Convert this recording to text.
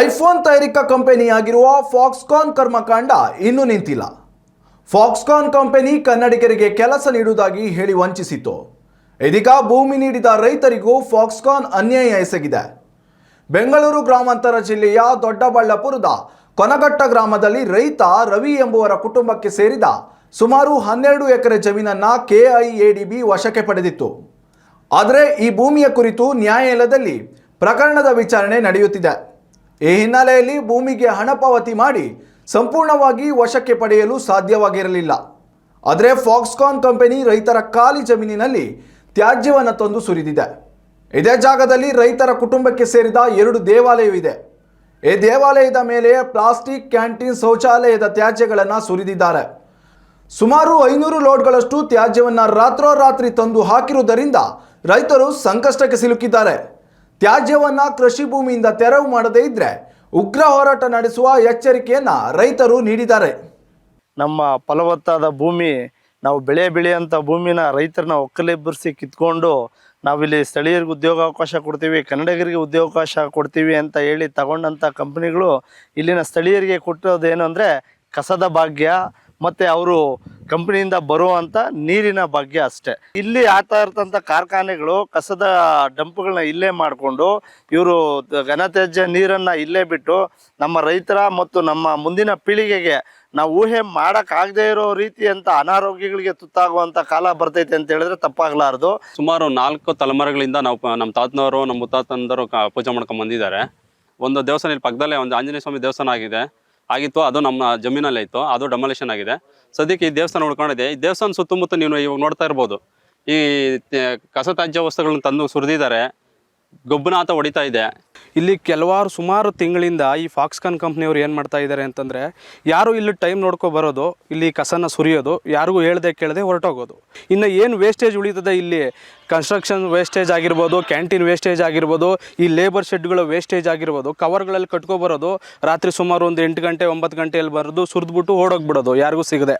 IPhone ತಯಾರಿಕಾ ಕಂಪನಿಯಾಗಿರುವ Foxconn ಕರ್ಮಕಾಂಡ ಇನ್ನೂ ನಿಂತಿಲ್ಲ. ಫಾಕ್ಸ್ಕಾನ್ ಕಂಪನಿ ಕನ್ನಡಿಗರಿಗೆ ಕೆಲಸ ನೀಡುವುದಾಗಿ ಹೇಳಿ ವಂಚಿಸಿತ್ತು. ಇದೀಗ ಭೂಮಿ ನೀಡಿದ ರೈತರಿಗೂ ಫಾಕ್ಸ್ಕಾನ್ ಅನ್ಯಾಯ ಎಸಗಿದೆ. ಬೆಂಗಳೂರು ಗ್ರಾಮಾಂತರ ಜಿಲ್ಲೆಯ ದೊಡ್ಡಬಳ್ಳಾಪುರದ ಕೊನಗಟ್ಟ ಗ್ರಾಮದಲ್ಲಿ ರೈತ ರವಿ ಎಂಬುವರ ಕುಟುಂಬಕ್ಕೆ ಸೇರಿದ ಸುಮಾರು ಹನ್ನೆರಡು ಎಕರೆ ಜಮೀನನ್ನ ಕೆಐಎಡಿಬಿ ವಶಕ್ಕೆ ಪಡೆದಿತ್ತು. ಆದರೆ ಈ ಭೂಮಿಯ ಕುರಿತು ನ್ಯಾಯಾಲಯದಲ್ಲಿ ಪ್ರಕರಣದ ವಿಚಾರಣೆ ನಡೆಯುತ್ತಿದೆ. ಈ ಹಿನ್ನೆಲೆಯಲ್ಲಿ ಭೂಮಿಗೆ ಹಣ ಪಾವತಿ ಮಾಡಿ ಸಂಪೂರ್ಣವಾಗಿ ವಶಕ್ಕೆ ಪಡೆಯಲು ಸಾಧ್ಯವಾಗಿರಲಿಲ್ಲ. ಆದರೆ ಫಾಕ್ಸ್ಕಾನ್ ಕಂಪನಿ ರೈತರ ಖಾಲಿ ಜಮೀನಿನಲ್ಲಿ ತ್ಯಾಜ್ಯವನ್ನು ತಂದು ಸುರಿದಿದೆ. ಇದೇ ಜಾಗದಲ್ಲಿ ರೈತರ ಕುಟುಂಬಕ್ಕೆ ಸೇರಿದ ಎರಡು ದೇವಾಲಯವಿದೆ. ಈ ದೇವಾಲಯದ ಮೇಲೆ ಪ್ಲಾಸ್ಟಿಕ್ ಕ್ಯಾಂಟೀನ್ ಶೌಚಾಲಯದ ತ್ಯಾಜ್ಯಗಳನ್ನು ಸುರಿದಿದ್ದಾರೆ. ಸುಮಾರು ಐನೂರು ಲೋಡ್ಗಳಷ್ಟು ತ್ಯಾಜ್ಯವನ್ನು ರಾತ್ರೋರಾತ್ರಿ ತಂದು ಹಾಕಿರುವುದರಿಂದ ರೈತರು ಸಂಕಷ್ಟಕ್ಕೆ ಸಿಲುಕಿದ್ದಾರೆ. ತ್ಯಾಜ್ಯವನ್ನ ಕೃಷಿ ಭೂಮಿಯಿಂದ ತೆರವು ಮಾಡದೇ ಇದ್ದರೆ ಉಗ್ರ ಹೋರಾಟ ನಡೆಸುವ ಎಚ್ಚರಿಕೆಯನ್ನು ರೈತರು ನೀಡಿದ್ದಾರೆ. ನಮ್ಮ ಫಲವತ್ತಾದ ಭೂಮಿ, ನಾವು ಬೆಳೆ ಬೆಳೆಯಂಥ ಭೂಮಿನ ರೈತರನ್ನ ಒಕ್ಕಲೆಬ್ಬರಿಸಿ ಕಿತ್ಕೊಂಡು ನಾವಿಲ್ಲಿ ಸ್ಥಳೀಯರಿಗೆ ಉದ್ಯೋಗಾವಕಾಶ ಕೊಡ್ತೀವಿ, ಕನ್ನಡಿಗರಿಗೆ ಉದ್ಯೋಗಾವಕಾಶ ಕೊಡ್ತೀವಿ ಅಂತ ಹೇಳಿ ತಗೊಂಡಂಥ ಕಂಪ್ನಿಗಳು ಇಲ್ಲಿನ ಸ್ಥಳೀಯರಿಗೆ ಕೊಟ್ಟಿರೋದೇನು ಅಂದರೆ ಕಸದ ಭಾಗ್ಯ, ಮತ್ತು ಅವರು ಕಂಪ್ನಿಯಿಂದ ಬರುವಂತ ನೀರಿನ ಭಾಗ್ಯ ಅಷ್ಟೇ. ಇಲ್ಲಿ ಆಗ್ತಾ ಇರ್ತಂಥ ಕಾರ್ಖಾನೆಗಳು ಕಸದ ಡಂಪ್ಗಳನ್ನ ಇಲ್ಲೇ ಮಾಡಿಕೊಂಡು ಇವರು ಘನತ್ಯಾಜ್ಯ ನೀರನ್ನ ಇಲ್ಲೇ ಬಿಟ್ಟು ನಮ್ಮ ರೈತರ ಮತ್ತು ನಮ್ಮ ಮುಂದಿನ ಪೀಳಿಗೆಗೆ ನಾವು ಊಹೆ ಮಾಡೋಕ್ಕಾಗದೇ ಇರೋ ಅಂತ ಅನಾರೋಗ್ಯಗಳಿಗೆ ತುತ್ತಾಗುವಂಥ ಕಾಲ ಬರ್ತೈತೆ ಅಂತ ಹೇಳಿದ್ರೆ ತಪ್ಪಾಗಲಾರದು. ಸುಮಾರು ನಾಲ್ಕು ತಲೆಮಾರುಗಳಿಂದ ನಾವು ನಮ್ಮ ತಾತನವರು, ನಮ್ಮ ಮುತ್ತಾತಂದರು ಪೂಜೆ ಮಾಡ್ಕೊಂಡ್ ಬಂದಿದ್ದಾರೆ. ಒಂದು ದೇವಸ್ಥಾನ ಇಲ್ಲಿ ಪಕ್ಕದಲ್ಲೇ, ಒಂದು ಆಂಜನೇಯ ಸ್ವಾಮಿ ದೇವಸ್ಥಾನ ಆಗಿದೆ. ಆಗಿತ್ತು, ಅದು ನಮ್ಮ ಜಮೀನಲ್ಲಿ ಇತ್ತು ಅದು ಡೆಮಾಲಿಷನ್ ಆಗಿದೆ. ಸದ್ಯಕ್ಕೆ ಈ ದೇವಸ್ಥಾನ ಉಳ್ಕೊಂಡಿದೆ. ಈ ದೇವಸ್ಥಾನ ಸುತ್ತಮುತ್ತ ನೀವು ಇವಾಗ ನೋಡ್ತಾ ಇರ್ಬೋದು. ಈ ಕಸ ತ್ಯಾಜ್ಯ ವಸ್ತುಗಳನ್ನ ತಂದು ಸುರಿದಿದ್ದಾರೆ. ಗೊಬ್ಬನಾತ ಹೊಡಿತಾ ಇದೆ. ಇಲ್ಲಿ ಕೆಲವಾರು ಸುಮಾರು ತಿಂಗಳಿಂದ ಈ ಫಾಕ್ಸ್ಕಾನ್ ಕಂಪ್ನಿಯವ್ರು ಏನು ಮಾಡ್ತಾ ಇದ್ದಾರೆ ಅಂತಂದರೆ, ಯಾರು ಇಲ್ಲಿ ಟೈಮ್ ನೋಡ್ಕೊ ಬರೋದು, ಇಲ್ಲಿ ಕಸನ ಸುರಿಯೋದು, ಯಾರಿಗೂ ಹೇಳ್ದೆ ಕೇಳದೆ ಹೊರಟೋಗೋದು. ಇನ್ನು ಏನು ವೇಸ್ಟೇಜ್ ಉಳಿತದೆ ಇಲ್ಲಿ? ಕನ್ಸ್ಟ್ರಕ್ಷನ್ ವೇಸ್ಟೇಜ್ ಆಗಿರ್ಬೋದು ಕ್ಯಾಂಟೀನ್ ವೇಸ್ಟೇಜ್ ಆಗಿರ್ಬೋದು, ಈ ಲೇಬರ್ ಶೆಡ್ಗಳ ವೇಸ್ಟೇಜ್ ಆಗಿರ್ಬೋದು ಕವರ್ಗಳಲ್ಲಿ ಕಟ್ಕೊಬರೋದು ರಾತ್ರಿ ಸುಮಾರು ಒಂದು ಎಂಟು ಗಂಟೆ, ಒಂಬತ್ತು ಗಂಟೆಯಲ್ಲಿ ಬರೋದು, ಸುರಿದ್ಬಿಟ್ಟು ಓಡೋಗ್ಬಿಡೋದು, ಯಾರಿಗೂ ಸಿಗದೆ.